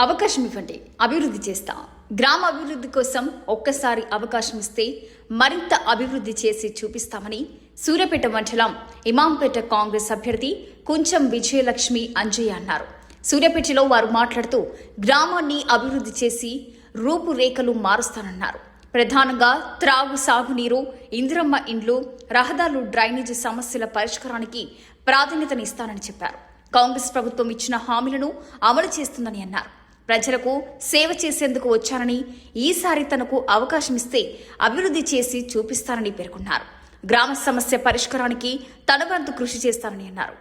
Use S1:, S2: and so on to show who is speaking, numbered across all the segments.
S1: అవకాశం ఇవ్వండి అభివృద్ధి చేస్తా. గ్రామ అభివృద్ధి కోసం ఒక్కసారి అవకాశం ఇస్తే మరింత అభివృద్ధి చేసి చూపిస్తామని సూర్యాపేట మండలం ఇమాంపేట కాంగ్రెస్ అభ్యర్థి కుంచం విజయలక్ష్మి అంజయ్య అన్నారు. సూర్యాపేటలో వారు మాట్లాడుతూ గ్రామాన్ని అభివృద్ధి చేసి రూపురేఖలు మారుస్తానన్నారు. ప్రధానంగా త్రాగు సాగునీరు ఇందిరమ్మ ఇండ్లు రహదారులు డ్రైనేజీ సమస్యల పరిష్కారానికి ప్రాధాన్యతనిస్తానని చెప్పారు. కాంగ్రెస్ ప్రభుత్వం ఇచ్చిన హామీలను అమలు చేస్తుందని అన్నారు. ప్రజలకు సేవ చేసేందుకు వచ్చానని ఈసారి తనకు అవకాశం ఇస్తే అభివృద్ధి చేసి చూపిస్తానని పేర్కొన్నారు. గ్రామ సమస్య పరిష్కారానికి తన వంతు కృషి చేస్తానని అన్నారు.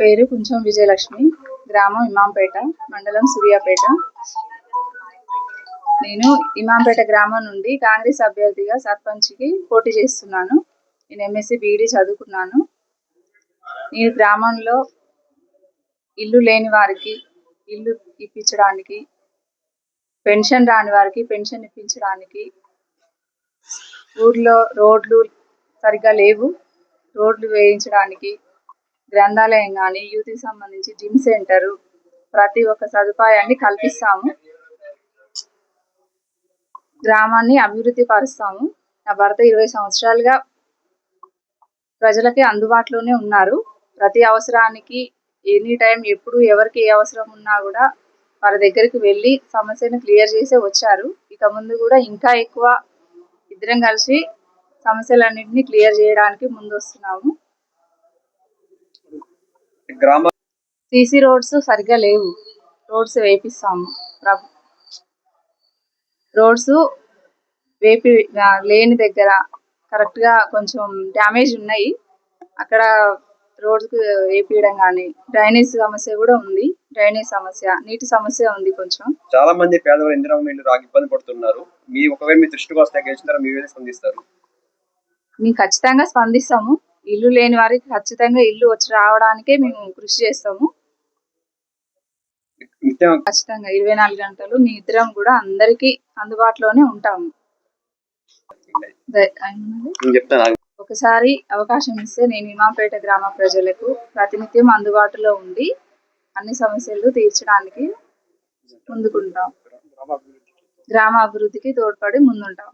S2: పేరు కొంచెం విజయలక్ష్మి గ్రామం ఇమాంపేట మండలం సూర్యాపేట. నేను ఇమాంపేట గ్రామం నుండి కాంగ్రెస్ అభ్యర్థిగా సర్పంచ్కి పోటీ చేస్తున్నాను. నేను ఎంఎస్సి బీఈడి చదువుకున్నాను. నేను గ్రామంలో ఇల్లు లేని వారికి ఇల్లు ఇప్పించడానికి పెన్షన్ రాని వారికి పెన్షన్ ఇప్పించడానికి ఊర్లో రోడ్లు సరిగ్గా లేవు. రోడ్లు వేయించడానికి గ్రంథాలయం కానీ యూత్కి సంబంధించి జిమ్ సెంటరు ప్రతి ఒక్క సదుపాయాన్ని కల్పిస్తాము. గ్రామాన్ని అభివృద్ధి పరుస్తాము. నా భర్త ఇరవై సంవత్సరాలుగా ప్రజలకి అందుబాటులోనే ఉన్నారు. ప్రతి అవసరానికి ఎనీ టైం ఎప్పుడు ఎవరికి ఏ అవసరం ఉన్నా కూడా వారి దగ్గరికి వెళ్ళి సమస్యను క్లియర్ చేసే వచ్చారు. ఇక ముందు కూడా ఇంకా ఎక్కువ ఇద్దరం కలిసి సమస్యలన్నింటినీ క్లియర్ చేయడానికి ముందు వస్తున్నాము సీసీ రోడ్స్ సరిగ్గా లేవు. రోడ్స్ వేపిస్తాము. ప్రభు రోడ్స్ వేపి లేని దగ్గర కరెక్ట్గా కొంచెం డ్యామేజ్ ఉన్నాయి. అక్కడ రోడ్స్ వేపియడం కానీ డ్రైనేజ్ సమస్య కూడా ఉంది. డ్రైనేజ్ సమస్య నీటి సమస్య ఉంది కొంచెం.
S3: చాలా మంది పేదవాళ్ళు ఇందిరా ఇల్లు రాక ఇబ్బంది పడుతున్నారు. మీ ఒకవేళ మీ దృష్టికి వస్తే గెలిచిన మీ స్పందిస్తారు.
S2: మేము ఖచ్చితంగా స్పందిస్తాము. ఇల్లు లేని వారికి ఖచ్చితంగా ఇల్లు వచ్చి రావడానికే మేము కృషి చేస్తాము. ఖచ్చితంగా ఇరవై నాలుగు గంటలు మీ ఇద్దరం కూడా అందరికీ అందుబాటులోనే ఉంటాము.
S3: చెప్తాను.
S2: ఒకసారి అవకాశం ఇస్తే నేను ఇమాంపేట గ్రామ ప్రజలకు ప్రతినిత్యం అందుబాటులో ఉండి అన్ని సమస్యలు తీర్చడానికి ముందుకుంటాం. గ్రామ అభివృద్ధికి తోడ్పడి ముందుంటాం.